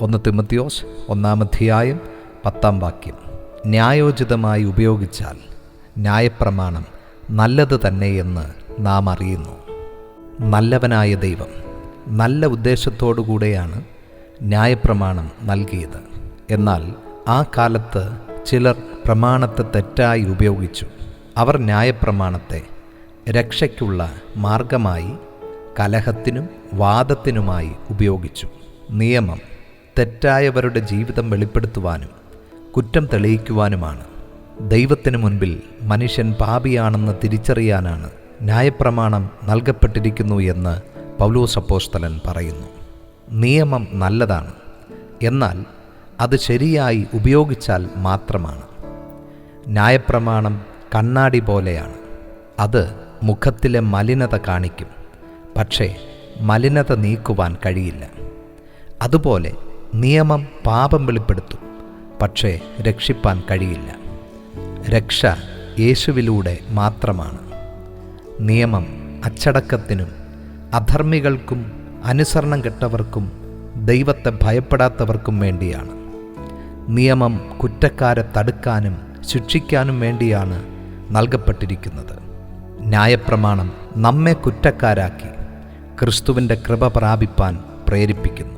ഒന്ന് തിമത്തിയോസ് ഒന്നാമധ്യായം പത്താം വാക്യം. ന്യായോചിതമായി ഉപയോഗിച്ചാൽ ന്യായപ്രമാണം നല്ലത് തന്നെയെന്ന് നാം അറിയുന്നു. നല്ലവനായ ദൈവം നല്ല ഉദ്ദേശത്തോടു കൂടെയാണ് ന്യായപ്രമാണം നൽകിയത്. എന്നാൽ ആ കാലത്ത് ചിലർ പ്രമാണത്തെ തെറ്റായി ഉപയോഗിച്ചു. അവർ ന്യായപ്രമാണത്തെ രക്ഷയ്ക്കുള്ള മാർഗമായി കലഹത്തിനും വാദത്തിനുമായി ഉപയോഗിച്ചു. നിയമം തെറ്റായവരുടെ ജീവിതം വെളിപ്പെടുത്തുവാനും കുറ്റം തെളിയിക്കുവാനുമാണ്. ദൈവത്തിനു മുൻപിൽ മനുഷ്യൻ പാപിയാണെന്ന് തിരിച്ചറിയാനാണ് ന്യായപ്രമാണം നൽകപ്പെട്ടിരിക്കുന്നു എന്ന് പൗലോസ് അപ്പോസ്തലൻ പറയുന്നു. നിയമം നല്ലതാണ്. എന്നാൽ അത് ശരിയായി ഉപയോഗിച്ചാൽ മാത്രമാണ്. ന്യായപ്രമാണം കണ്ണാടി പോലെയാണ്. അത് മുഖത്തിലെ മലിനത കാണിക്കും. പക്ഷേ മലിനത നീക്കുവാൻ കഴിയില്ല. അതുപോലെ നിയമം പാപം വെളിപ്പെടുത്തും പക്ഷേ രക്ഷിപ്പാൻ കഴിയില്ല. രക്ഷ യേശുവിലൂടെ മാത്രമാണ്. നിയമം അച്ചടക്കത്തിനും അധർമ്മികൾക്കും അനുസരണം കെട്ടവർക്കും ദൈവത്തെ ഭയപ്പെടാത്തവർക്കും വേണ്ടിയാണ്. നിയമം കുറ്റക്കാരെ തടുക്കാനും ശിക്ഷിക്കാനും വേണ്ടിയാണ് നൽകപ്പെട്ടിരിക്കുന്നത്. ന്യായപ്രമാണം നമ്മെ കുറ്റക്കാരാക്കി ക്രിസ്തുവിന്റെ കൃപ പ്രാപിപ്പാൻ പ്രേരിപ്പിക്കുന്നു.